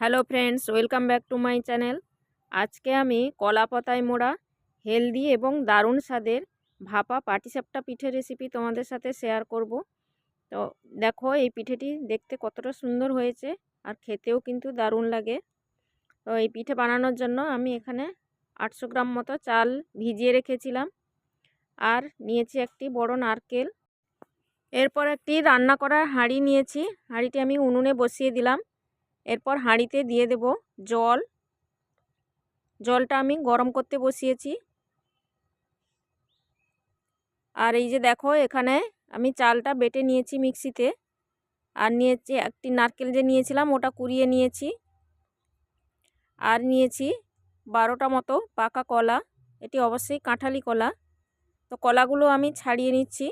Hello friends, welcome back to my channel. আজকে আমি কলা পাতায় মোড়া, হেলদি এবং দারুণ স্বাদের ভাপা পাটিসাপটা পিঠের রেসিপি তোমাদের সাথে শেয়ার করব। তো দেখো, এই পিঠেটি দেখতে কতটা সুন্দর হয়েছে আর খেতেও কিন্তু দারুণ লাগে। তো এই পিঠে বানানোর জন্য আমি এখানে আটশো গ্রাম মতো চাল ভিজিয়ে রেখেছিলাম আর নিয়েছি একটি বড় নারকেল। এরপর একটি রান্না করার হাঁড়ি নিয়েছি। হাঁড়িটি আমি উনুনে বসিয়ে দিলাম। এরপর হাঁড়িতে দিয়ে দেব জল। জলটা আমি গরম করতে বসিয়েছি। আর এই যে দেখো, এখানে আমি চালটা বেটে নিয়েছি মিক্সিতে। আর নিয়েছি একটি নারকেল যে নিয়েছিলাম, ওটা কুড়িয়ে নিয়েছি। আর নিয়েছি বারোটা মতো পাকা কলা, এটি অবশ্যই কাঁঠালি কলা। তো কলাগুলো আমি ছাড়িয়ে নিচ্ছি।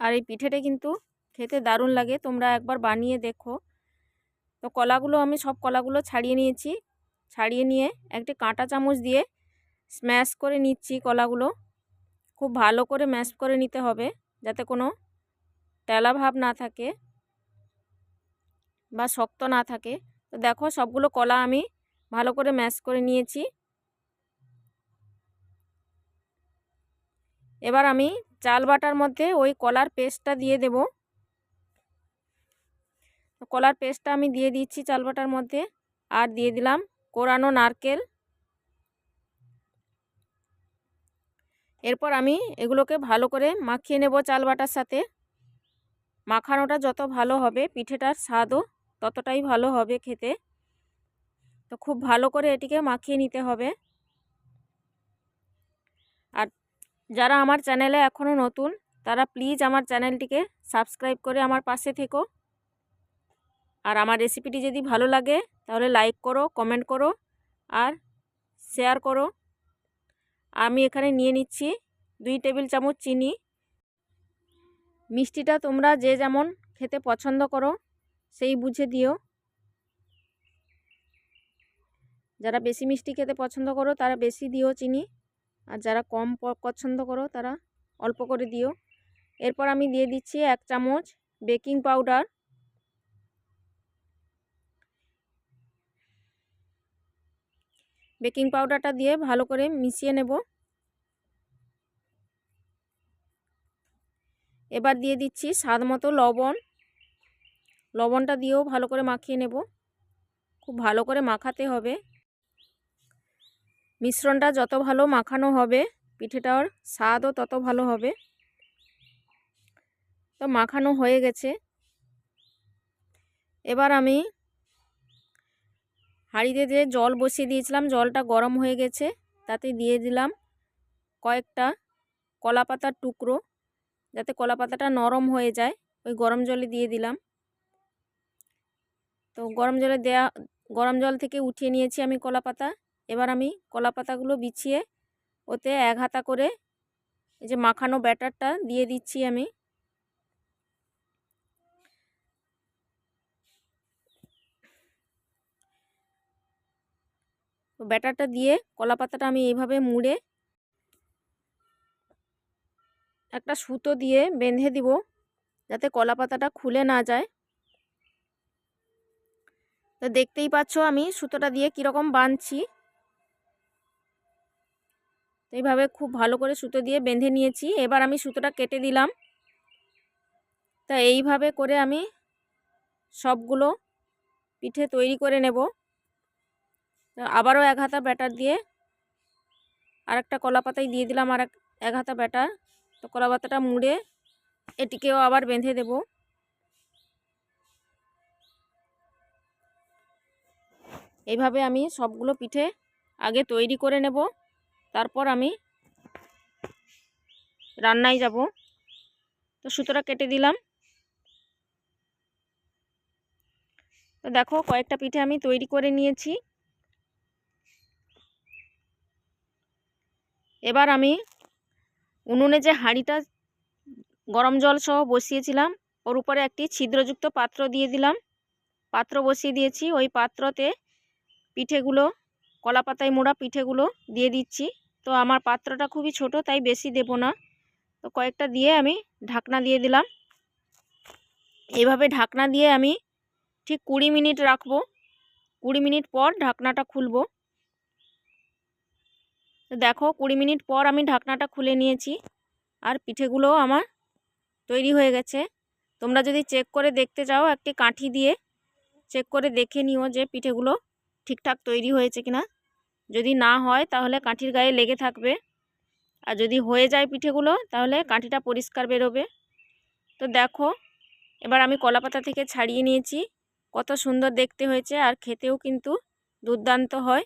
আর এই পিঠেটা কিন্তু খেতে দারুণ লাগে। তোমরা একবার বানিয়ে দেখো। তো কলাগুলো আমি সব কলাগুলো ছাড়িয়ে নিয়েছি। ছাড়িয়ে নিয়ে একটি কাঁটা চামচ দিয়ে স্ম্যাশ করে নিচ্ছি কলাগুলো। খুব ভালো করে ম্যাশ করে নিতে হবে যাতে কোনো তেলা ভাব না থাকে বা শক্ত না থাকে। তো দেখো সবগুলো কলা আমি ভালো করে ম্যাশ করে নিয়েছি। এবার আমি চাল বাটার মধ্যে ওই কলার পেস্টটা দিয়ে দেব। কলার পেস্টটা আমি দিয়ে দিচ্ছি চাল বাটার মধ্যে। আর দিয়ে দিলাম কোরানো নারকেল। এরপর আমি এগুলোকে ভালো করে মাখিয়ে নেব চাল বাটার সাথে। মাখানোটা যত ভালো হবে পিঠেটার স্বাদও ততটাই ভালো হবে খেতে। তো খুব ভালো করে এটিকে মাখিয়ে নিতে হবে। আর যারা আমার চ্যানেলে এখনও নতুন তারা প্লিজ আমার চ্যানেলটিকে সাবস্ক্রাইব করে আমার পাশে থেকো। আর আমার রেসিপিটি যদি ভালো লাগে, তাহলে লাইক করো কমেন্ট করো আর শেয়ার করো। আমি এখানে নিয়ে নিচ্ছি দুই টেবিল চামচ চিনি। মিষ্টিটা তোমরা যে যেমন খেতে পছন্দ করো, সেই বুঝে দিও। যারা বেশি মিষ্টি খেতে পছন্দ করো, তারা বেশি দিও চিনি। আর যারা কম পছন্দ করো, তারা অল্প করে দিও। এরপর আমি দিয়ে দিচ্ছি এক চামচ বেকিং পাউডার বেকিং পাউডারটা দিয়ে ভালো করে মিশিয়ে নেব। এবার দিয়ে দিচ্ছি স্বাদ মতো লবণ। লবণটা দিয়েও ভালো করে মাখিয়ে নেব। খুব ভালো করে মাখাতে হবে। মিশ্রণটা যত ভালো মাখানো হবে, পিঠেটার স্বাদও তত ভালো হবে। তো মাখানো হয়ে গেছে। এবার আমি হাঁড়িতে যে জল বসিয়ে দিয়েছিলাম, জলটা গরম হয়ে গেছে, তাতে দিয়ে দিলাম কয়েকটা কলা পাতার টুকরো, যাতে কলা পাতাটা নরম হয়ে যায়। ওই গরম জলে দিয়ে দিলাম। তো গরম জলে দেয়া, গরম জল থেকে উঠিয়ে নিয়েছি আমি কলা পাতা এবার আমি কলা পাতাগুলো বিছিয়ে ওতে এক হাতা করে এই যে মাখানো ব্যাটারটা দিয়ে দিচ্ছি আমি। ব্যাটারটা দিয়ে কলা পাতাটা আমি এইভাবে মুড়ে একটা সুতো দিয়ে বেঁধে দিব, যাতে কলা পাতাটা খুলে না যায়। তো দেখতেই পাচ্ছ আমি সুতোটা দিয়ে কীরকম বাঁধছি। এইভাবে খুব ভালো করে সুতো দিয়ে বেঁধে নিয়েছি। এবার আমি সুতোটা কেটে দিলাম। তা এইভাবে করে আমি সবগুলো পিঠে তৈরি করে নেব। আবারও এক হাতা ব্যাটার দিয়ে আর একটা কলা পাতায় দিয়ে দিলাম আর এক হাতা ব্যাটার। তো কলা পাতাটা মুড়ে এটিকেও আবার বেঁধে দেব। এইভাবে আমি সবগুলো পিঠে আগে তৈরি করে নেব। তারপর আমি রান্নায় যাব। তো সুতোটা কেটে দিলাম। তো দেখো কয়েকটা পিঠে আমি তৈরি করে নিয়েছি। এবার আমি উনুনে যে হাঁড়িটা গরম জল সহ বসিয়েছিলাম, ওর উপরে একটি ছিদ্রযুক্ত পাত্র দিয়ে দিলাম। পাত্র বসিয়ে দিয়েছি। ওই পাত্রতে পিঠেগুলো কলা পাতায় মোড়া পিঠেগুলো দিয়ে দিচ্ছি। তো আমার পাত্রটা খুবই ছোট, তাই বেশি দেব না। তো কয়েকটা দিয়ে আমি ঢাকনা দিয়ে দিলাম। এভাবে ঢাকনা দিয়ে আমি ঠিক কুড়ি মিনিট রাখব। কুড়ি মিনিট পর ঢাকনাটা খুলবো। দেখো কুড়ি মিনিট পর আমি ঢাকনাটা খুলে নিয়েছি আর পিঠেগুলোও আমার তৈরি হয়ে গেছে। তোমরা যদি চেক করে দেখতে চাও একটি কাঠি দিয়ে, চেক করে দেখে নিও যে পিঠেগুলো ঠিকঠাক তৈরি হয়েছে কিনা। যদি না হয় তাহলে কাঠির গায়ে লেগে থাকবে। আর যদি হয়ে যায় পিঠেগুলো, তাহলে কাঠিটা পরিষ্কার বেরোবে। তো দেখো, এবার আমি কলাপাতা থেকে ছাড়িয়ে নিয়েছি। কত সুন্দর দেখতে হয়েছে আর খেতেও কিন্তু দুর্দান্ত হয়।